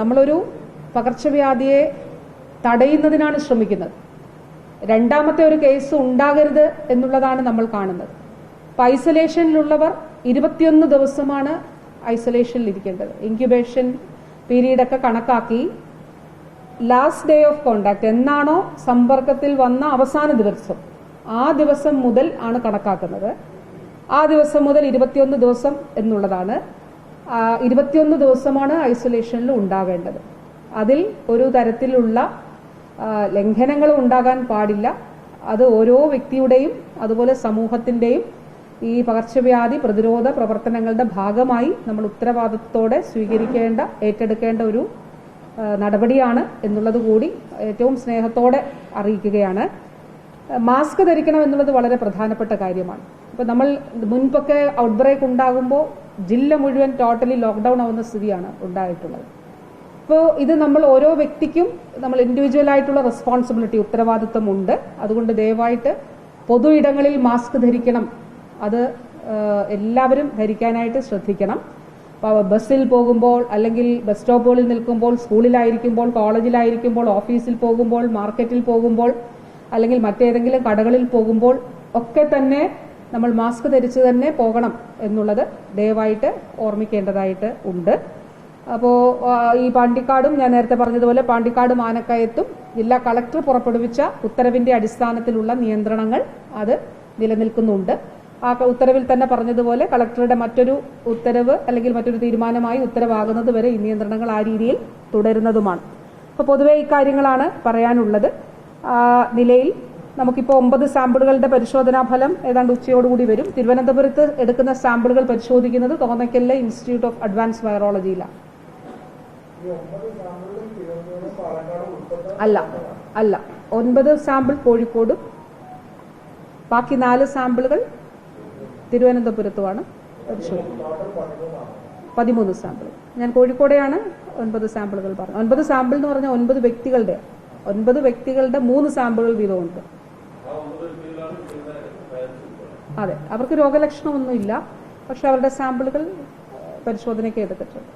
നമ്മളൊരു പകർച്ചവ്യാധിയെ തടയുന്നതിനാണ് ശ്രമിക്കുന്നത്. രണ്ടാമത്തെ ഒരു കേസ് ഉണ്ടാകരുത് എന്നുള്ളതാണ് നമ്മൾ കാണുന്നത്. അപ്പം ഐസൊലേഷനിലുള്ളവർ ഇരുപത്തിയൊന്ന് ദിവസമാണ് ഐസൊലേഷനിൽ ഇരിക്കേണ്ടത് ഇൻക്യുബേഷൻ പീരീഡ് ഒക്കെ കണക്കാക്കി ലാസ്റ്റ് ഡേ ഓഫ് കോണ്ടാക്ട് എന്നാണോ സമ്പർക്കത്തിൽ വന്ന അവസാന ദിവസം. ആ ദിവസം മുതൽ ആണ് കണക്കാക്കുന്നത്. ആ ദിവസം മുതൽ ഇരുപത്തിയൊന്ന് ദിവസം എന്നുള്ളതാണ് ഇരുപത്തിയൊന്ന് ദിവസമാണ് ഐസൊലേഷനിൽ ഉണ്ടാവേണ്ടത്. അതിൽ ഒരു തരത്തിലുള്ള ലംഘനങ്ങൾ ഉണ്ടാകാൻ പാടില്ല. അത് ഓരോ വ്യക്തിയുടെയും അതുപോലെ സമൂഹത്തിന്റെയും ഈ പകർച്ചവ്യാധി പ്രതിരോധ പ്രവർത്തനങ്ങളുടെ ഭാഗമായി നമ്മൾ ഉത്തരവാദിത്തോടെ സ്വീകരിക്കേണ്ട ഏറ്റെടുക്കേണ്ട ഒരു നടപടിയാണ് എന്നുള്ളത് കൂടി ഏറ്റവും സ്നേഹത്തോടെ അറിയിക്കുകയാണ്. മാസ്ക് ധരിക്കണം എന്നുള്ളത് വളരെ പ്രധാനപ്പെട്ട കാര്യമാണ്. ഇപ്പൊ നമ്മൾ മുൻപൊക്കെ ഔട്ട്ബ്രേക്ക് ഉണ്ടാകുമ്പോൾ ജില്ല മുഴുവൻ ടോട്ടലി ലോക്ക്ഡൗൺ ആവുന്ന സ്ഥിതിയാണ് ഉണ്ടായിട്ടുള്ളത്. ഇപ്പോൾ ഇത് നമ്മൾ ഓരോ വ്യക്തിക്കും നമ്മൾ ഇൻഡിവിജ്വൽ ആയിട്ടുള്ള റെസ്പോൺസിബിലിറ്റി ഉത്തരവാദിത്വമുണ്ട്. അതുകൊണ്ട് ദയവായിട്ട് പൊതു ഇടങ്ങളിൽ മാസ്ക് ധരിക്കണം. അത് എല്ലാവരും ധരിക്കാനായിട്ട് ശ്രദ്ധിക്കണം. അപ്പോൾ ബസ്സിൽ പോകുമ്പോൾ അല്ലെങ്കിൽ ബസ് സ്റ്റോപ്പുകളിൽ നിൽക്കുമ്പോൾ സ്കൂളിലായിരിക്കുമ്പോൾ കോളേജിലായിരിക്കുമ്പോൾ ഓഫീസിൽ പോകുമ്പോൾ മാർക്കറ്റിൽ പോകുമ്പോൾ അല്ലെങ്കിൽ മറ്റേതെങ്കിലും കടകളിൽ പോകുമ്പോൾ ഒക്കെ തന്നെ നമ്മൾ മാസ്ക് ധരിച്ച് തന്നെ പോകണം എന്നുള്ളത് ദയവായിട്ട് ഓർമ്മിക്കേണ്ടതായിട്ട് ഉണ്ട്. അപ്പോൾ ഈ പാണ്ടിക്കാടും ഞാൻ നേരത്തെ പറഞ്ഞതുപോലെ പാണ്ടിക്കാട് മാനക്കയത്തും ജില്ലാ കളക്ടർ പുറപ്പെടുവിച്ച ഉത്തരവിന്റെ അടിസ്ഥാനത്തിലുള്ള നിയന്ത്രണങ്ങൾ അത് നിലനിൽക്കുന്നുണ്ട്. ആ ഉത്തരവിൽ തന്നെ പറഞ്ഞതുപോലെ കളക്ടറുടെ മറ്റൊരു ഉത്തരവ് അല്ലെങ്കിൽ മറ്റൊരു തീരുമാനമായി ഉത്തരവാകുന്നത് വരെ ഈ നിയന്ത്രണങ്ങൾ ആ രീതിയിൽ തുടരുന്നതുമാണ്. അപ്പോൾ പൊതുവെ ഇക്കാര്യങ്ങളാണ് പറയാനുള്ളത്. നിലയിൽ നമുക്കിപ്പോൾ ഒമ്പത് സാമ്പിളുകളുടെ പരിശോധനാ ഫലം ഏതാണ്ട് ഉച്ചയോടുകൂടി വരും. തിരുവനന്തപുരത്ത് എടുക്കുന്ന സാമ്പിളുകൾ പരിശോധിക്കുന്നത് തോന്നക്കല്ലെ ഇൻസ്റ്റിറ്റ്യൂട്ട് ഓഫ് അഡ്വാൻസ് വൈറോളജിയിലാണ് അല്ല അല്ല. ഒൻപത് സാമ്പിൾ കോഴിക്കോടും ബാക്കി നാല് സാമ്പിളുകൾ തിരുവനന്തപുരത്തുമാണ് പതിമൂന്ന് സാമ്പിൾ. ഞാൻ കോഴിക്കോടെയാണ് ഒൻപത് സാമ്പിളുകൾ പറഞ്ഞത്. ഒൻപത് സാമ്പിൾ എന്ന് പറഞ്ഞാൽ ഒൻപത് വ്യക്തികളുടെ ഒൻപത് വ്യക്തികളുടെ മൂന്ന് സാമ്പിളുകൾ വീതമുണ്ട്. അതെ അവർക്ക് രോഗലക്ഷണമൊന്നുമില്ല. പക്ഷെ അവരുടെ സാമ്പിളുകൾ പരിശോധനയ്ക്ക് എടുത്തിട്ടുണ്ട്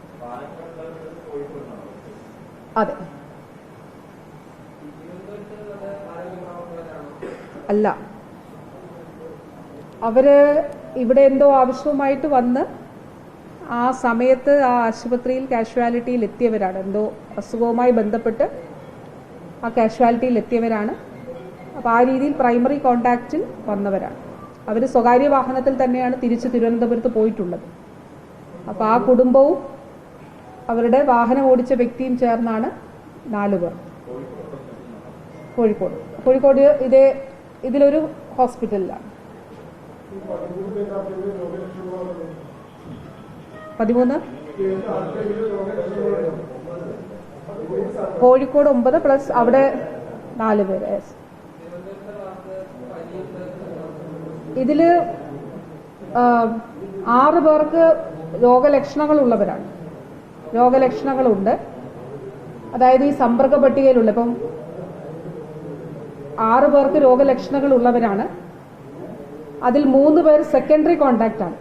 അതെ. അല്ല. അവർ ഇവിടെ എന്തോ ആവശ്യവുമായിട്ട് വന്ന് ആ സമയത്ത് ആ ആശുപത്രിയിൽ കാഷ്വാലിറ്റിയിൽ എത്തിയവരാണ് എന്തോ അസുഖവുമായി ബന്ധപ്പെട്ട് ആ കാഷ്വാലിറ്റിയിൽ എത്തിയവരാണ് അപ്പോൾ ആ രീതിയിൽ പ്രൈമറി കോണ്ടാക്റ്റിൽ വന്നവരാണ്. അവർ സ്വകാര്യ വാഹനത്തിൽ തന്നെയാണ് തിരിച്ച് തിരുവനന്തപുരത്ത് പോയിട്ടുള്ളത്. അപ്പോൾ ആ കുടുംബവും അവരുടെ വാഹനം ഓടിച്ച വ്യക്തിയും ചേർന്നാണ് നാലു പേർ കോഴിക്കോട്. കോഴിക്കോട് ഇതേ ഇതിലൊരു ഹോസ്പിറ്റലിലാണ്. പതിമൂന്ന്? കോഴിക്കോട് ഒമ്പത് പ്ലസ് അവിടെ നാല് പേര് ഇതിൽ ആറ് പേർക്ക് രോഗലക്ഷണങ്ങൾ ഉള്ളവരാണ് രോഗലക്ഷണങ്ങളുണ്ട്. അതായത് ഈ സമ്പർക്ക പട്ടികയിലുള്ള ഇപ്പം ആറ് പേർക്ക് രോഗലക്ഷണങ്ങൾ ഉള്ളവരാണ് അതിൽ മൂന്ന് പേർ സെക്കൻഡറി കോണ്ടാക്റ്റ് ആണ്.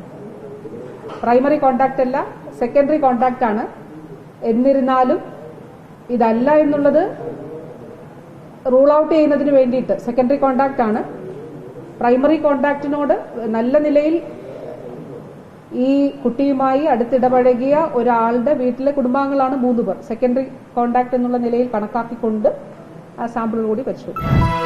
പ്രൈമറി കോണ്ടാക്റ്റ് അല്ല സെക്കൻഡറി കോണ്ടാക്റ്റ് ആണ്. എന്നിരുന്നാലും ഇതല്ല എന്നുള്ളത് റൂൾ ഔട്ട് ചെയ്യുന്നതിന് വേണ്ടിയിട്ട് സെക്കൻഡറി കോണ്ടാക്റ്റ് ആണ്. പ്രൈമറി കോണ്ടാക്റ്റിനോട് നല്ല നിലയിൽ ഈ കുട്ടിയുമായി അടുത്തിടപഴകിയ ഒരാളുടെ വീട്ടിലെ കുടുംബാംഗങ്ങളാണ് മൂന്ന് പേർ സെക്കൻഡറി കോണ്ടാക്ട് എന്നുള്ള നിലയിൽ കണക്കാക്കിക്കൊണ്ട് ആ സാമ്പിൾ കൂടി പരിശോധിക്കും.